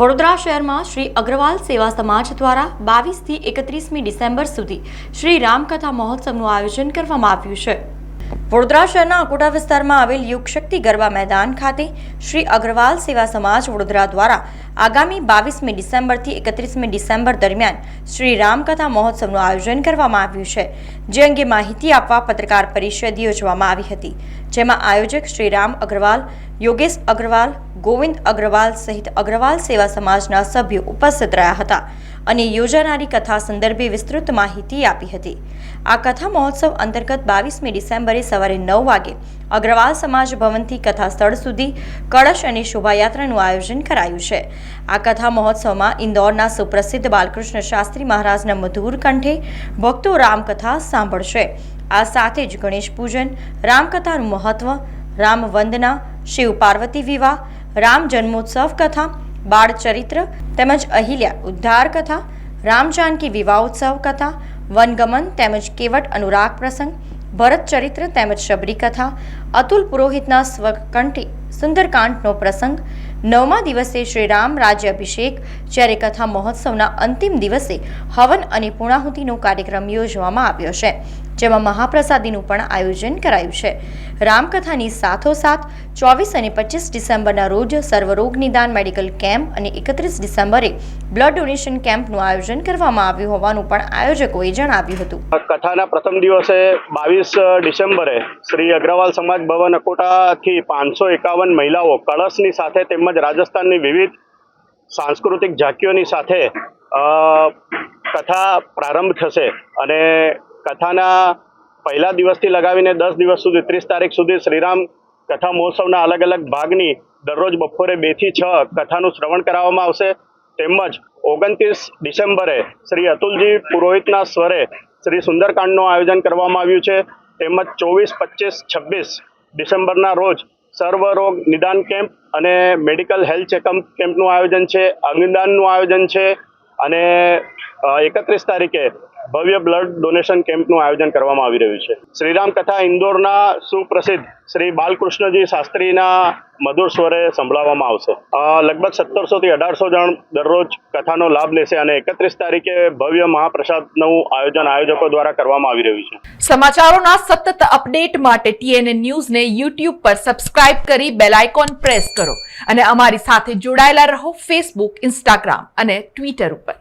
વડોદરા શહેરમાં શ્રી અગ્રવાલ સેવા સમાજ દ્વારા બાવીસથી એકત્રીસમી ડિસેમ્બર સુધી શ્રી રામકથા મહોત્સવનું આયોજન કરવામાં આવ્યું છે. વડોદરા શહેરના અકોટા વિસ્તારમાં આવેલ યુગ શક્તિ ગરબા મેદાન ખાતે શ્રી અગ્રવાલ સેવા સમાજ વડોદરા દ્વારા આગામી બાવીસમી ડિસેમ્બરથી એકત્રીસમી ડિસેમ્બર દરમિયાન શ્રી રામકથા મહોત્સવનું આયોજન કરવામાં આવ્યું છે. જે અંગે માહિતી આપવા પત્રકાર પરિષદ યોજવામાં આવી હતી. જેમાં આયોજક શ્રી રામ અગ્રવાલ, યોગેશ અગ્રવાલ, ગોવિંદ અગ્રવાલ સહિત અગ્રવાલ સેવા સમાજના સભ્યો ઉપસ્થિત રહ્યા હતા. અને યોજાનારી કથા સંદર્ભે વિસ્તૃત માહિતી આપી હતી. આ કથા મહોત્સવ અંતર્ગત બાવીસમી ડિસેમ્બરે સવારે નવ વાગે અગ્રવાલ સમાજ ભવનથી કથા સ્થળ સુધી કળશ અને શોભાયાત્રાનું આયોજન કરાયું છે. આ કથા મહોત્સવમાં ઇન્દોરના સુપ્રસિદ્ધ બાલકૃષ્ણ શાસ્ત્રી મહારાજના મધુર કંઠે ભક્તો રામકથા સાંભળશે. આ સાથે જ ગણેશ પૂજન, રામકથાનું મહત્વ રામ વંદના શિવ પાર્વતી વિવાહ, રામ જન્મોત્સવ કથા બાળ ચરિત્ર તેમજ અહિલ્યા ઉદ્ધાર કથા, રામ જાનકી વિવાહોત્સવ કથા, વનગમન તેમજ કેવટ અનુરાગ પ્રસંગ, ભરત ચરિત્ર તેમજ શબરી કથા, અતુલ પુરોહિતના સ્વકંઠી સુંદરકાંડનો પ્રસંગ, નવમા દિવસે શ્રીરામ રાજ્ય અભિષેક, જ્યારે કથા મહોત્સવના અંતિમ દિવસે હવન અને પૂર્ણાહુતિનો કાર્યક્રમ યોજવામાં આવ્યો છે. જેમાં મહાપ્રસાદીનું પણ આયોજન કરાયું છે. રામકથાની સાથોસાથ ચોવીસ અને પચીસ ડિસેમ્બરના રોજ સર્વરોગ નિદાન મેડિકલ કેમ્પ અને એકત્રીસ ડિસેમ્બરે બ્લડ ડોનેશન કેમ્પનું આયોજન કરવામાં આવ્યું હોવાનું પણ આયોજકોએ જણાવ્યું હતું. કથાના પ્રથમ દિવસે બાવીસ ડિસેમ્બરે શ્રી અગ્રવાલ સમાજ ભવન અકોટાથી પાંચસો એકાવન મહિલાઓ કળશની સાથે તેમજ રાજસ્થાનની વિવિધ સાંસ્કૃતિક ઝાંકીઓની સાથે કથા પ્રારંભ થશે અને કથાના પહેલા દિવસથી લગાવીને દસ દિવસ સુધી, ત્રીસ તારીખ સુધી શ્રીરામ કથા મહોત્સવના અલગ અલગ ભાગની દરરોજ બપોરે બેથી છ કથાનું શ્રવણ કરાવવામાં આવશે. તેમજ ઓગણત્રીસ ડિસેમ્બરે શ્રી અતુલજી પુરોહિતના સ્વરે શ્રી સુંદરકાંડનું આયોજન કરવામાં આવ્યું છે. તેમજ ચોવીસ, પચીસ, છવ્વીસ ડિસેમ્બરના રોજ સર્વરોગ નિદાન કેમ્પ અને મેડિકલ હેલ્થ ચેકઅપ કેમ્પનું આયોજન છે, અંગદાનનું આયોજન છે અને એકત્રીસ તારીખે ભવ્ય બ્લડ ડોનેશન કેમ્પનું આયોજન કરવામાં આવી રહ્યું છે. શ્રીરામ કથા ઇન્દોરના સુપ્રસિદ્ધ શ્રી બાલકૃષ્ણજી શાસ્ત્રીના મધુર સ્વરે સંભળાવવામાં આવશે. લગભગ સત્તરસો થી અઢારસો જણ દરરોજ કથાનો લાભ લેશે અને એકત્રીસ તારીખે ભવ્ય મહાપ્રસાદનું આયોજન આયોજકો દ્વારા કરવામાં આવી રહ્યું છે. સમાચારોના સતત અપડેટ માટે ટીએનએ ન્યૂઝને યુટ્યુબ પર સબસ્ક્રાઇબ કરી બેલ આઇકોન પ્રેસ કરો અને અમારી સાથે જોડાયેલા રહો ફેસબુક, ઇન્સ્ટાગ્રામ અને ટ્વિટર ઉપર.